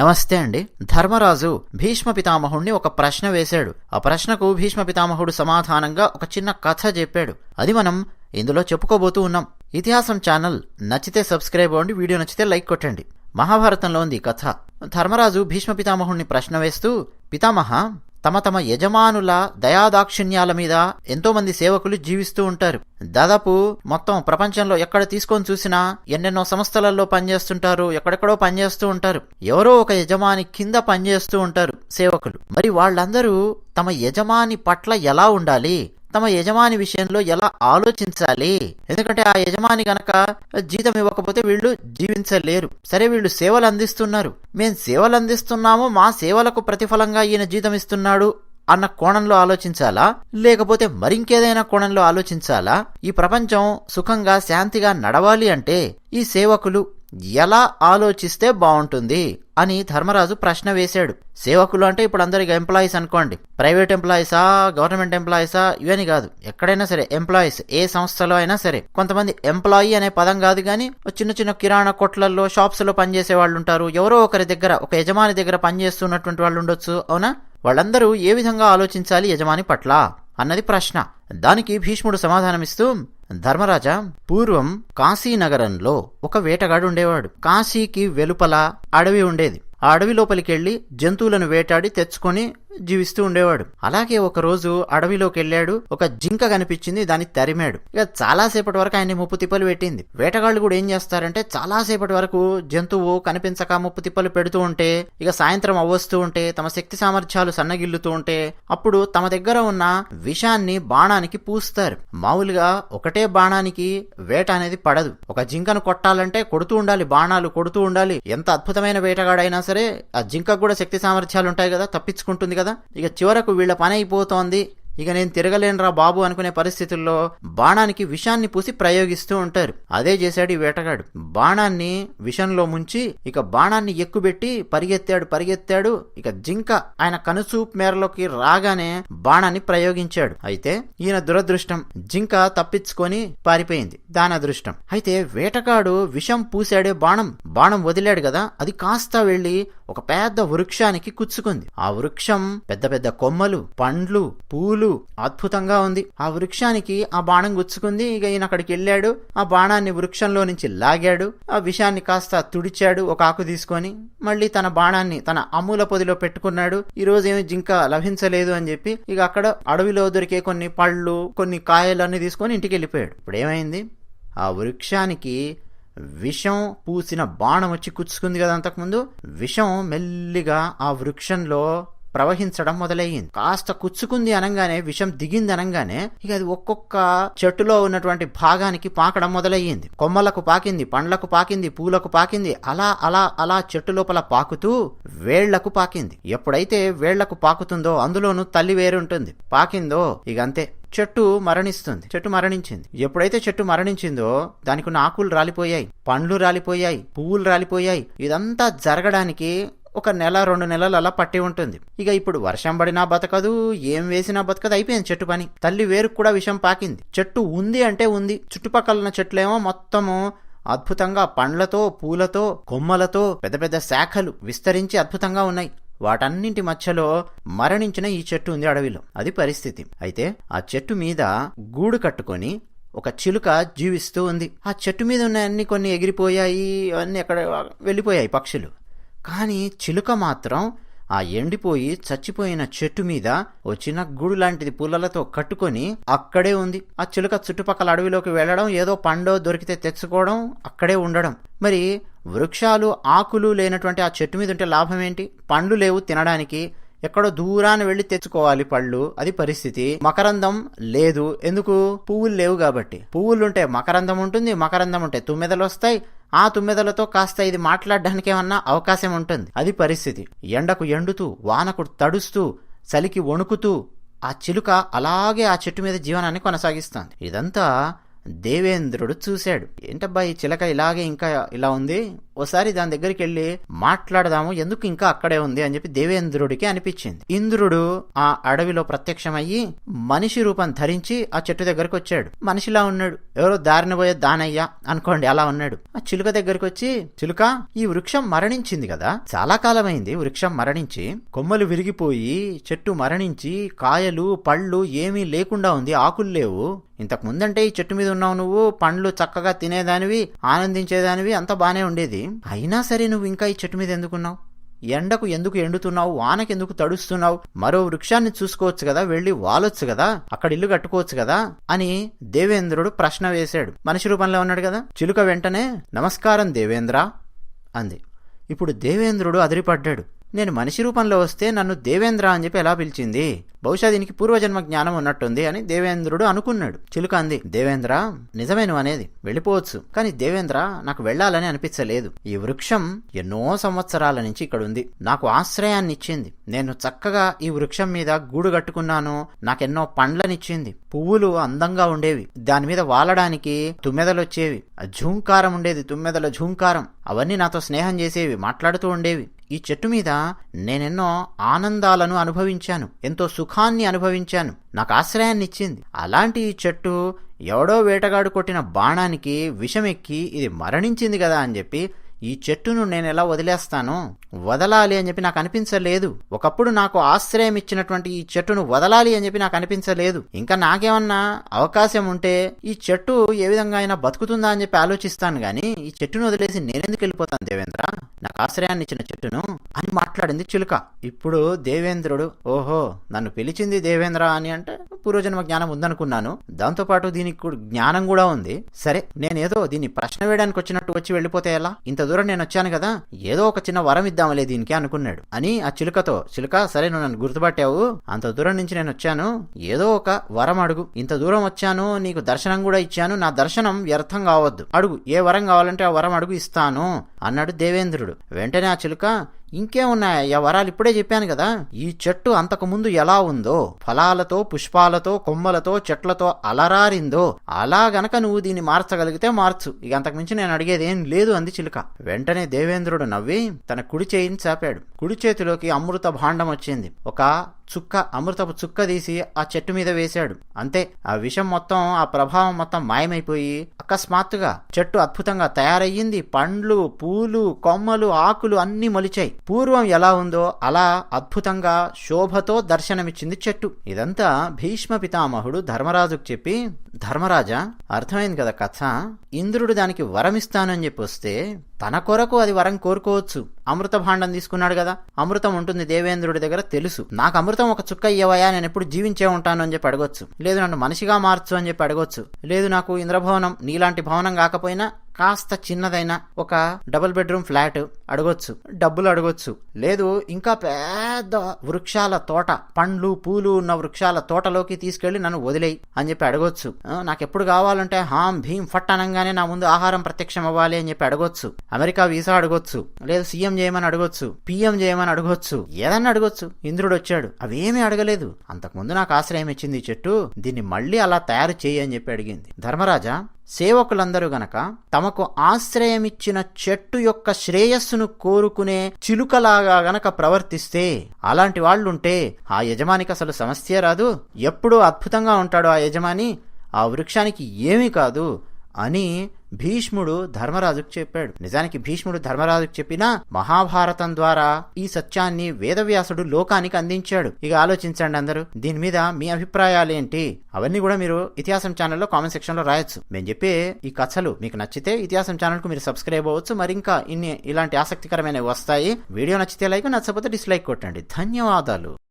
నమస్తే అండి. ధర్మరాజు భీష్మ పితామహుణ్ణి ఒక ప్రశ్న వేశాడు. ఆ ప్రశ్నకు భీష్మ పితామహుడు సమాధానంగా ఒక చిన్న కథ చెప్పాడు. అది మనం ఇందులో చెప్పుకోబోతూ ఉన్నాం. ఇతిహాసం ఛానల్ నచ్చితే సబ్స్క్రైబ్ అవ్వండి వీడియో నచ్చితే లైక్ కొట్టండి. మహాభారతంలో ఉంది కథ. ధర్మరాజు భీష్మ పితామహుణ్ణి ప్రశ్న వేస్తూ పితామహ తమ తమ యజమానుల దయాదాక్షిణ్యాల మీద ఎంతోమంది సేవకులు జీవిస్తూ ఉంటారు. దాదాపు మొత్తం ప్రపంచంలో ఎక్కడ తీసుకొని చూసినా ఎన్నెన్నో సంస్థలలో పనిచేస్తుంటారు ఎక్కడెక్కడో పనిచేస్తూ ఉంటారు. ఎవరో ఒక యజమాని కింద పనిచేస్తూ ఉంటారు సేవకులు. మరి వాళ్ళందరూ తమ యజమాని పట్ల ఎలా ఉండాలి? తమ యజమాని విషయంలో ఎలా ఆలోచించాలి? ఎందుకంటే ఆ యజమాని గనక జీతం ఇవ్వకపోతే వీళ్ళు జీవించలేరు. సరే వీళ్ళు సేవలు అందిస్తున్నారు. మేం సేవలు అందిస్తున్నాము మా సేవలకు ప్రతిఫలంగా ఈయన జీతం ఇస్తున్నాడు అన్న కోణంలో ఆలోచించాలా? లేకపోతే మరింకేదైనా కోణంలో ఆలోచించాలా? ఈ ప్రపంచం సుఖంగా శాంతిగా నడవాలి అంటే ఈ సేవకులు ఎలా ఆలోచిస్తే బాగుంటుంది అని ధర్మరాజు ప్రశ్న వేశాడు. సేవకులు అంటే ఇప్పుడు అందరికి ఎంప్లాయీస్ అనుకోండి. ప్రైవేట్ ఎంప్లాయీసా గవర్నమెంట్ ఎంప్లాయీసా ఇవని కాదు. ఎక్కడైనా సరే ఎంప్లాయీస్ ఏ సంస్థలో అయినా సరే కొంతమంది ఎంప్లాయీ అనే పదం కాదు కానీ చిన్న చిన్న కిరాణా కొట్లలో షాప్స్లో పనిచేసే వాళ్ళు ఉంటారు. ఎవరో ఒకరి దగ్గర ఒక యజమాని దగ్గర పనిచేస్తున్నటువంటి వాళ్ళు ఉండొచ్చు అవునా? వాళ్ళందరూ ఏ విధంగా ఆలోచించాలి యజమాని పట్ల? అన్నది ప్రశ్న. దానికి భీష్ముడు సమాధానమిస్తూ ధర్మరాజా పూర్వం కాశీనగరంలో ఒక వేటగాడు ఉండేవాడు. కాశీకి వెలుపల అడవి ఉండేది. ఆ అడవి లోపలికెళ్ళి జంతువులను వేటాడి తెచ్చుకొని జీవిస్తూ ఉండేవాడు. అలాగే ఒక రోజు అడవిలోకి వెళ్ళాడు. ఒక జింక కనిపించింది దాన్ని తరిమాడు. ఇక చాలాసేపటి వరకు ఆయన్ని ముప్పు తిప్పలు పెట్టింది. వేటగాళ్ళు కూడా ఏం చేస్తారంటే చాలాసేపటి వరకు జంతువు కనిపించక ముప్పు తిప్పలు పెడుతూ ఉంటే ఇక సాయంత్రం అవ్వస్తూ ఉంటే తమ శక్తి సామర్థ్యాలు సన్నగిల్లుతూ ఉంటే అప్పుడు తమ దగ్గర ఉన్న విషాన్ని బాణానికి పూస్తారు. మామూలుగా ఒకటే బాణానికి వేట అనేది పడదు. ఒక జింకను కొట్టాలంటే కొడుతూ ఉండాలి బాణాలు కొడుతూ ఉండాలి. ఎంత అద్భుతమైన వేటగాడైనా సరే ఆ జింకకు కూడా శక్తి సామర్థ్యాలు ఉంటాయి కదా తప్పించుకుంటుంది కదా? ఇక చివరకు వీళ్ళ పని అయిపోతోంది. ఇక నేను తిరగలేనురా బాబు అనుకునే పరిస్థితుల్లో బాణానికి విషాన్ని పూసి ప్రయోగిస్తూ ఉంటారు. అదే చేశాడు ఈ వేటగాడు. బాణాన్ని విషంలో ముంచి ఇక బాణాన్ని ఎక్కుబెట్టి పరిగెత్తాడు పరిగెత్తాడు. ఇక జింక ఆయన కనుసూప్ మేరలోకి రాగానే బాణాన్ని ప్రయోగించాడు. అయితే ఈయన దురదృష్టం. జింక తప్పించుకొని పారిపోయింది. దాని అదృష్టం. అయితే వేటగాడు విషం పూసాడే బాణం. బాణం వదిలాడు కదా? అది కాస్త వెళ్ళి ఒక పెద్ద వృక్షానికి కుచ్చుకుంది. ఆ వృక్షం పెద్ద పెద్ద కొమ్మలు పండ్లు పూలు అద్భుతంగా ఉంది. ఆ వృక్షానికి ఆ బాణం గుచ్చుకుంది. ఇక ఈయన అక్కడికి వెళ్ళాడు. ఆ బాణాన్ని వృక్షంలో నుంచి లాగాడు. ఆ విషాన్ని కాస్త తుడిచాడు ఒక ఆకు తీసుకొని. మళ్ళీ తన బాణాన్ని తన అమూల పొదిలో పెట్టుకున్నాడు. ఈ రోజు ఏమి జింక లభించలేదు అని చెప్పి ఇక అక్కడ అడవిలో దొరికే కొన్ని పళ్ళు కొన్ని కాయలు తీసుకొని ఇంటికి వెళ్ళిపోయాడు. ఇప్పుడు ఏమైంది? ఆ వృక్షానికి విషం పూసిన బాణం వచ్చి కుచ్చుకుంది కదా అంతకుముందు? విషం మెల్లిగా ఆ వృక్షంలో ప్రవహించడం మొదలయ్యింది. కాస్త కుచ్చుకుంది అనగానే విషం దిగింది అనగానే ఇక అది ఒక్కొక్క చెట్టులో ఉన్నటువంటి భాగానికి పాకడం మొదలయ్యింది. కొమ్మలకు పాకింది పండ్లకు పాకింది పూలకు పాకింది అలా అలా అలా చెట్టు లోపల పాకుతూ వేళ్ళకు పాకింది. ఎప్పుడైతే వేళ్ళకు పాకుతుందో అందులోనూ తల్లి వేరుంటుంది. పాకిందో ఇక అంతే. చెట్టు మరణిస్తుంది. చెట్టు మరణించింది. ఎప్పుడైతే చెట్టు మరణించిందో దానికి ఉన్న ఆకులు రాలిపోయాయి. పండ్లు రాలిపోయాయి పువ్వులు రాలిపోయాయి. ఇదంతా జరగడానికి ఒక నెల రెండు నెలలు అలా పట్టి ఉంటుంది. ఇక ఇప్పుడు వర్షం పడినా బతకదు ఏం వేసినా బతకదు అయిపోయింది చెట్టు పని. తల్లి వేరుకు కూడా విషం పాకింది. చెట్టు ఉంది అంటే ఉంది. చుట్టుపక్కల ఉన్న చెట్లేమో మొత్తము అద్భుతంగా పండ్లతో పూలతో కొమ్మలతో పెద్ద పెద్ద శాఖలు విస్తరించి అద్భుతంగా ఉన్నాయి. వాటన్నింటి మధ్యలో మరణించిన ఈ చెట్టు ఉంది అడవిలో. అది పరిస్థితి. అయితే ఆ చెట్టు మీద గూడు కట్టుకొని ఒక చిలుక జీవిస్తూ ఉంది. ఆ చెట్టు మీద ఉన్న అన్ని కొన్ని ఎగిరిపోయాయి అన్ని అక్కడ వెళ్ళిపోయాయి పక్షులు. కానీ చిలుక మాత్రం ఆ ఎండిపోయి చచ్చిపోయిన చెట్టు మీద ఓ చిన్న గూడు లాంటిది పుల్లలతో కట్టుకొని అక్కడే ఉంది. ఆ చిలుక చుట్టుపక్కల అడవిలోకి వెళ్ళడం ఏదో పండో దొరికితే తెచ్చుకోవడం అక్కడే ఉండడం. మరి వృక్షాలు ఆకులు లేనటువంటి ఆ చెట్టు మీద ఉంటే లాభం ఏంటి పండ్లు లేవు తినడానికి. ఎక్కడో దూరాన వెళ్ళి తెచ్చుకోవాలి పళ్ళు. అది పరిస్థితి. మకరందం లేదు. ఎందుకు? పువ్వులు లేవు కాబట్టి. పువ్వులుంటే మకరందం ఉంటుంది మకరందం ఉంటే తుమ్మెదలు వస్తాయి ఆ తుమ్మెదలతో కాస్త ఇది మాట్లాడడానికేమన్నా అవకాశం ఉంటుంది అది పరిస్థితి. ఎండకు ఎండుతూ వానకు తడుస్తూ చలికి వణుకుతూ ఆ చిలుక అలాగే ఆ చెట్టు మీద జీవనాన్ని కొనసాగిస్తుంది. ఇదంతా దేవేంద్రుడు చూశాడు. ఏంటబ్బా ఈ చిలక ఇలాగే ఇంకా ఇలా ఉంది? ఓసారి దాని దగ్గరికి వెళ్ళి మాట్లాడదాము ఎందుకు ఇంకా అక్కడే ఉంది అని చెప్పి దేవేంద్రుడికి అనిపించింది. ఇంద్రుడు ఆ అడవిలో ప్రత్యక్షమయ్యి మనిషి రూపం ధరించి ఆ చెట్టు దగ్గరకు వచ్చాడు. మనిషిలా ఉన్నాడు. ఎవరో దారిన పోయే దానయ్య అనుకోండి అలా ఉన్నాడు. ఆ చిలుక దగ్గరికి వచ్చి చిలుక ఈ వృక్షం మరణించింది కదా? చాలా కాలమైంది వృక్షం మరణించి కొమ్మలు విరిగిపోయి చెట్టు మరణించి కాయలు పళ్ళు ఏమీ లేకుండా ఉంది ఆకులు లేవు. ఇంతకు ముందంటే ఈ చెట్టు మీద ఉన్నావు నువ్వు పండ్లు చక్కగా తినేదానివి ఆనందించేదానివి అంతా బానే ఉండేది. అయినా సరే నువ్వు ఇంకా ఈ చెట్టు మీద ఎందుకున్నావు? ఎండకు ఎందుకు ఎండుతున్నావు? వానకెందుకు తడుస్తున్నావు? మరో వృక్షాన్ని చూసుకోవచ్చు కదా వెళ్ళి వాలొచ్చు కదా అక్కడ ఇల్లు కట్టుకోవచ్చు కదా అని దేవేంద్రుడు ప్రశ్న వేశాడు. మనిషి రూపంలో ఉన్నాడు కదా? చిలుక వెంటనే నమస్కారం దేవేంద్ర అంది. ఇప్పుడు దేవేంద్రుడు అదిరిపడ్డాడు. నేను మనిషి రూపంలో వస్తే నన్ను దేవేంద్ర అని చెప్పి ఎలా పిలిచింది? బహుశా దీనికి పూర్వజన్మ జ్ఞానం ఉన్నట్టుంది అని దేవేంద్రుడు అనుకున్నాడు. చిలుక అంది దేవేంద్ర నిజమే నువ్వు అనేది వెళ్ళిపోవచ్చు కానీ దేవేంద్ర నాకు వెళ్ళాలని అనిపించలేదు. ఈ వృక్షం ఎన్నో సంవత్సరాల నుంచి ఇక్కడ ఉంది నాకు ఆశ్రయాన్ని ఇచ్చింది నేను చక్కగా ఈ వృక్షం మీద గూడు కట్టుకున్నాను. నాకెన్నో పండ్లనిచ్చింది. పువ్వులు అందంగా ఉండేవి. దాని మీద వాలడానికి తుమ్మెదలు వచ్చేవి ఆ ఝూంకారం ఉండేది తుమ్మెదల ఝూంకారం. అవన్నీ నాతో స్నేహం చేసేవి మాట్లాడుతూ ఉండేవి. ఈ చెట్టు మీద నేనెన్నో ఆనందాలను అనుభవించాను. ఎంతో సుఖాన్ని అనుభవించాను. నాకు ఆశ్రయాన్ని ఇచ్చింది అలాంటి ఈ చెట్టు ఎవడో వేటగాడు కొట్టిన బాణానికి విషమెక్కి ఇది మరణించింది కదా అని చెప్పి ఈ చెట్టును నేను ఎలా వదిలేస్తాను? వదలాలి అని చెప్పి నాకు అనిపించలేదు. ఒకప్పుడు నాకు ఆశ్రయం ఇచ్చినటువంటి ఈ చెట్టును వదలాలి అని చెప్పి నాకు అనిపించలేదు. ఇంకా నాకేమన్నా అవకాశం ఉంటే ఈ చెట్టు ఏ విధంగా అయినా బతుకుతుందా అని చెప్పి ఆలోచిస్తాను గాని ఈ చెట్టును వదిలేసి నేనెందుకు వెళ్ళిపోతాను దేవేంద్ర? నాకు ఆశ్రయాన్ని ఇచ్చిన చెట్టును అని మాట్లాడింది చిలుక. ఇప్పుడు దేవేంద్రుడు ఓహో నన్ను పిలిచింది దేవేంద్ర అని అంటే పూర్వజన్మ జ్ఞానం ఉందనుకున్నాను. దాంతోపాటు దీనికి కూడా జ్ఞానం కూడా ఉంది. సరే నేనేదో దీన్ని ప్రశ్న వేయడానికి వచ్చినట్టు వచ్చి వెళ్ళిపోతే ఎలా? ఇంత దూరం నేను వచ్చాను కదా ఏదో ఒక చిన్న వరం ఇద్దామలే దీనికి అనుకున్నాడు. అని ఆ చిలుకతో చిలుక సరే నువ్వు నన్ను గుర్తుపట్టావు. అంత దూరం నుంచి నేను వచ్చాను. ఏదో ఒక వరం అడుగు. ఇంత దూరం వచ్చాను నీకు దర్శనం కూడా ఇచ్చాను. నా దర్శనం వ్యర్థం కావద్దు. అడుగు. ఏ వరం కావాలంటే ఆ వరం అడుగు ఇస్తాను అన్నాడు దేవేంద్రుడు. వెంటనే ఆ చిలుక ఇంకేమున్నాయి ఆ వరాలు ఇప్పుడే చెప్పాను కదా. ఈ చెట్టు అంతకు ముందు ఎలా ఉందో ఫలాలతో పుష్పాలతో కొమ్మలతో చెట్లతో అలరారిందో అలా గనక నువ్వు దీన్ని మార్చగలిగితే మార్చు. ఇక అంతకుమించి నేను అడిగేదేం లేదు అంది చిలుక. వెంటనే దేవేంద్రుడు నవ్వి తన కుడి చేయిని చాపాడు. కుడి చేతిలోకి అమృత భాండం వచ్చింది. ఒక చుక్క అమృతపు చుక్క తీసి ఆ చెట్టు మీద వేశాడు. అంతే ఆ విషం మొత్తం ఆ ప్రభావం మొత్తం మాయమైపోయి అకస్మాత్తుగా చెట్టు అద్భుతంగా తయారయ్యింది. పండ్లు పూలు కొమ్మలు ఆకులు అన్నీ మొలిచాయి. పూర్వం ఎలా ఉందో అలా అద్భుతంగా శోభతో దర్శనమిచ్చింది చెట్టు. ఇదంతా భీష్మ పితామహుడు ధర్మరాజుకు చెప్పి ధర్మరాజా అర్థమైంది కదా కథ. ఇంద్రుడు దానికి వరమిస్తానని చెప్పి వస్తే తన కొరకు అది వరం కోరుకోవచ్చు. అమృత భాండం తీసుకున్నాడు కదా. అమృతం ఉంటుంది దేవేంద్రుడి దగ్గర తెలుసు. నాకు అమృతం ఒక చుక్క ఇవ్వయా నేను ఎప్పుడు జీవించే ఉంటాను అని చెప్పి అడగొచ్చు. లేదు నన్ను మనిషిగా మార్చు అని చెప్పి అడగొచ్చు. లేదు నాకు ఇంద్రభవనం నీలాంటి భవనం కాకపోయినా కాస్త చిన్నదైన ఒక డబుల్ బెడ్రూమ్ ఫ్లాట్ అడగొచ్చు. డబ్బులు అడగొచ్చు. లేదు ఇంకా పెద్ద వృక్షాల తోట పండ్లు పూలు ఉన్న వృక్షాల తోటలోకి తీసుకెళ్ళి నన్ను వదిలేయి అని చెప్పి అడగొచ్చు. నాకు ఎప్పుడు కావాలంటే హాం భీం ఫట్ అనగానే నా ముందు ఆహారం ప్రత్యక్షం అవ్వాలి అని చెప్పి అడగొచ్చు. అమెరికా వీసా అడగొచ్చు. లేదు సీఎం చేయమని అడగొచ్చు. పిఎం చేయమని అడగొచ్చు. ఏదన్నా అడగొచ్చు. ఇంద్రుడు వచ్చాడు. అవేమీ అడగలేదు. అంతకుముందు నాకు ఆశ్రయం ఇచ్చింది చెట్టు. దీన్ని మళ్ళీ అలా తయారు చేయి అని చెప్పి అడిగింది. ధర్మరాజా సేవకులందరూ గనక తమకు ఆశ్రయమిచ్చిన చెట్టు యొక్క శ్రేయస్సును కోరుకునే చిలుకలాగా గనక ప్రవర్తిస్తే అలాంటి వాళ్ళుంటే ఆ యజమానికి అసలు సమస్య రాదు. ఎప్పుడూ అద్భుతంగా ఉంటాడు ఆ యజమాని. ఆ వృక్షానికి ఏమీ కాదు అని భీష్ముడు ధర్మరాజుకు చెప్పాడు. నిజానికి భీష్ముడు ధర్మరాజుకు చెప్పిన మహాభారతం ద్వారా ఈ సత్యాన్ని వేదవ్యాసుడు లోకానికి అందించాడు. ఇక ఆలోచించండి అందరూ. దీని మీద మీ అభిప్రాయాలు ఏంటి? అవన్నీ కూడా మీరు ఇతిహాసం ఛానల్లో కామెంట్ సెక్షన్లో రాయొచ్చు. మేము చెప్పే ఈ కథలు మీకు నచ్చితే ఇతిహాసం ఛానల్కు మీరు సబ్స్క్రైబ్ అవ్వచ్చు. మరి ఇంకా ఇన్ని ఇలాంటి ఆసక్తికరమైనవి వస్తాయి. వీడియో నచ్చితే లైక్ నచ్చకపోతే డిస్లైక్ కొట్టండి. ధన్యవాదాలు.